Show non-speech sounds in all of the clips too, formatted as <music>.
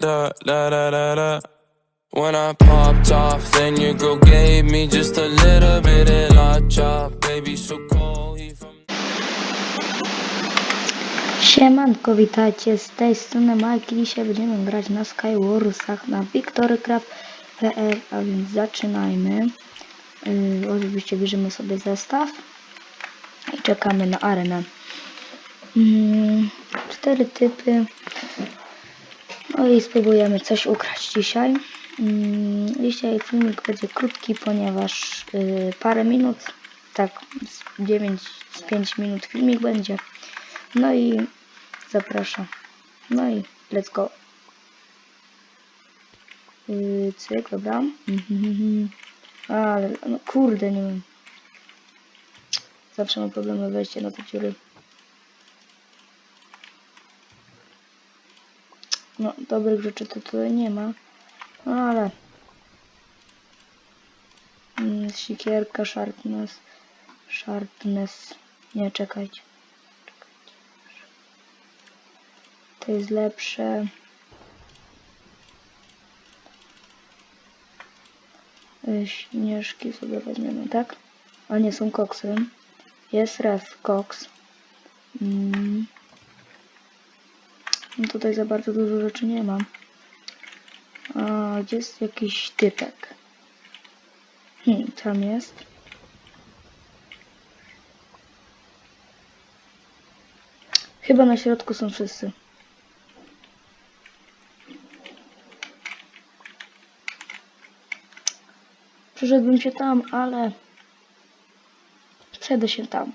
da da da da da. When I popped off, then your girl gave me just a little bit of chop. Baby, so cold. From Siemanko, witajcie z tej strony Mike. Dzisiaj będziemy grać na Skywarsach na victorycraft.pl, a więc zaczynajmy. Yy, oczywiście bierzemy sobie zestaw i czekamy na arenę. Yy, cztery typy. No i spróbujemy coś ukraść dzisiaj. Yy, dzisiaj filmik będzie krótki, ponieważ yy, parę minut, tak z 9 z 5 minut filmik będzie. No i zapraszam. No i let's go. Yy, cyk, dobra. <laughs> Ale, no kurde, nie wiem. Zawsze mam problemy wejście na te dziury. No, dobrych rzeczy to tutaj nie ma. No ale... Mm, Sikierka, sharpness, sharpness. Nie, czekajcie. To jest lepsze. Y, Śnieżki sobie weźmiemy, tak? A nie, są koksy. Jest ref, koks. Mm. Tutaj za bardzo dużo rzeczy nie mam. A jest jakiś typek? Hmm, tam jest. Chyba na środku są wszyscy. Przyszedłbym się tam, ale przejdę się tam.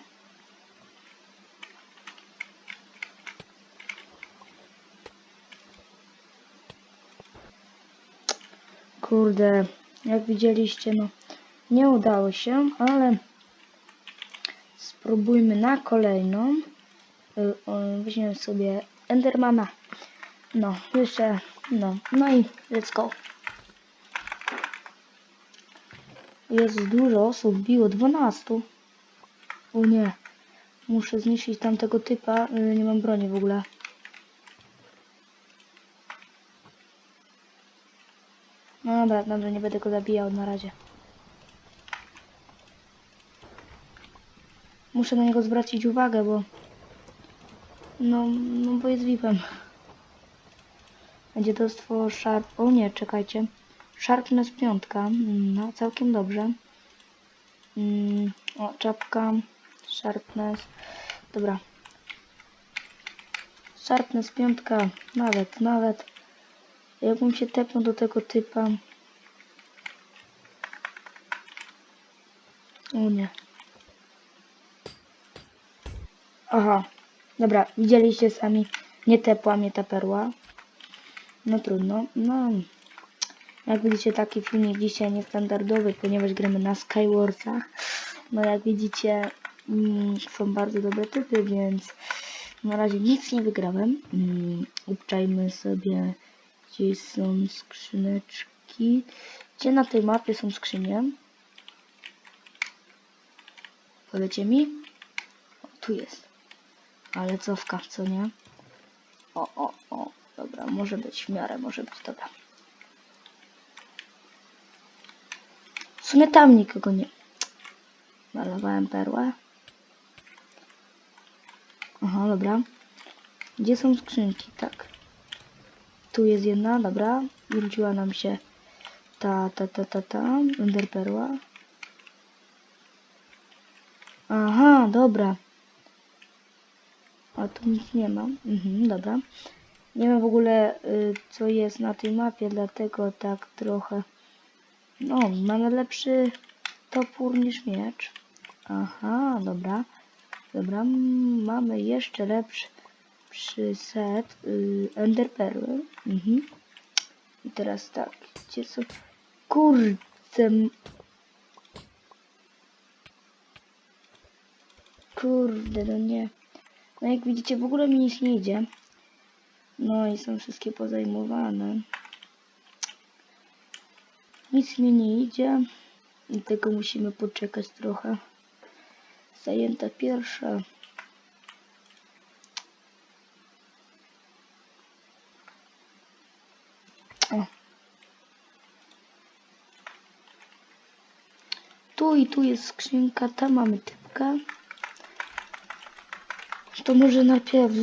Kurde, jak widzieliście, no nie udało się, ale spróbujmy na kolejną. O, Weźmiemy sobie Endermana. No, jeszcze, no, no i let's go. Jest dużo osób, biło 12. O nie. Muszę zniszczyć tamtego typa. y, Nie mam broni w ogóle. No dobra, dobra, nie będę go zabijał na razie. Muszę na niego zwrócić uwagę, bo... No, no bo jest VIP-em. Będzie to stwo sharp... O nie, czekajcie. Sharpness piątka. Mm, No, całkiem dobrze. Mm, o, czapka. Sharpness. Dobra. Sharpness piątka. Nawet, nawet. Jakbym się tepnął do tego typa. O nie. Aha. Dobra, widzieliście sami. Nie tepła mnie ta perła. No trudno. No. Jak widzicie taki filmik dzisiaj niestandardowy, ponieważ gramy na Skywarsach. No jak widzicie mm, są bardzo dobre typy, więc na razie nic nie wygrałem. Mm, obczajmy sobie gdzie są skrzyneczki. Gdzie na tej mapie są skrzynie? Powiecie mi? O, tu jest. Ale cofka, co nie? O, o, o. Dobra, może być w miarę, może być, dobra. W sumie tam nikogo nie. Malowałem perłę. Aha, dobra. Gdzie są skrzynki? Tak. Tu jest jedna, dobra. Wróciła nam się ta, ta, ta, ta, ta. Enderperła. Aha, dobra. A tu nic nie ma. Mhm, dobra. Nie wiem w ogóle y, co jest na tej mapie, dlatego tak trochę no, mamy lepszy topór niż miecz. Aha, dobra. Dobra, mamy jeszcze lepszy set yy, Ender Perły. Mhm. I teraz tak, gdzie są... Kurde... Kurde, no nie. No jak widzicie, w ogóle mi nic nie idzie. No i są wszystkie pozajmowane. Nic mi nie idzie. I tego musimy poczekać trochę. Zajęta pierwsza. O. Tu i tu jest skrzynka, tam mamy typka. To może najpierw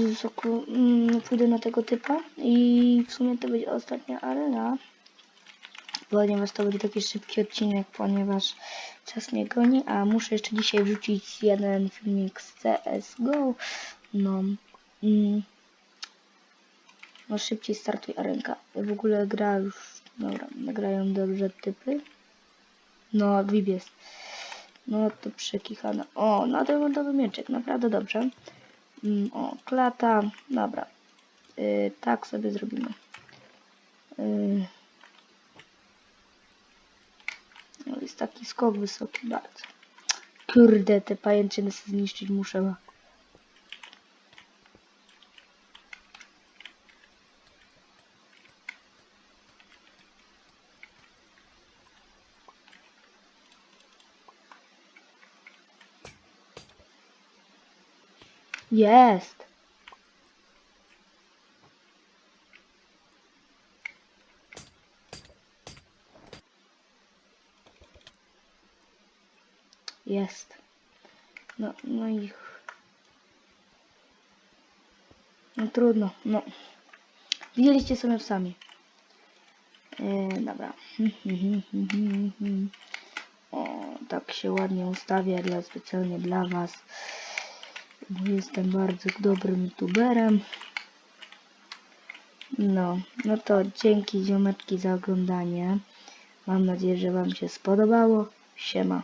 mm, pójdę na tego typa i w sumie to będzie ostatnia arena. Ponieważ to będzie taki szybki odcinek, ponieważ czas mnie goni, a muszę jeszcze dzisiaj wrzucić jeden filmik z CSGO. No, mm, no szybciej startuj arenka. W ogóle gra już, dobra, nagrają dobrze typy. No, Vib jest. No to przekichana. O, na diamentowy mieczek, naprawdę dobrze. Mm, o, klata, dobra. Y, tak sobie zrobimy. Y, no jest taki skok wysoki bardzo. Kurde, te pajęczyny zniszczyć muszę. Jest. Jest. No, no i... No trudno, no. Widzieliście sobie sami. Yy, dobra. <laughs> O, tak się ładnie ustawia dla, specjalnie dla was. Bo Jestem bardzo dobrym youtuberem. No, no to dzięki ziomeczki za oglądanie. Mam nadzieję, że wam się spodobało. Siema.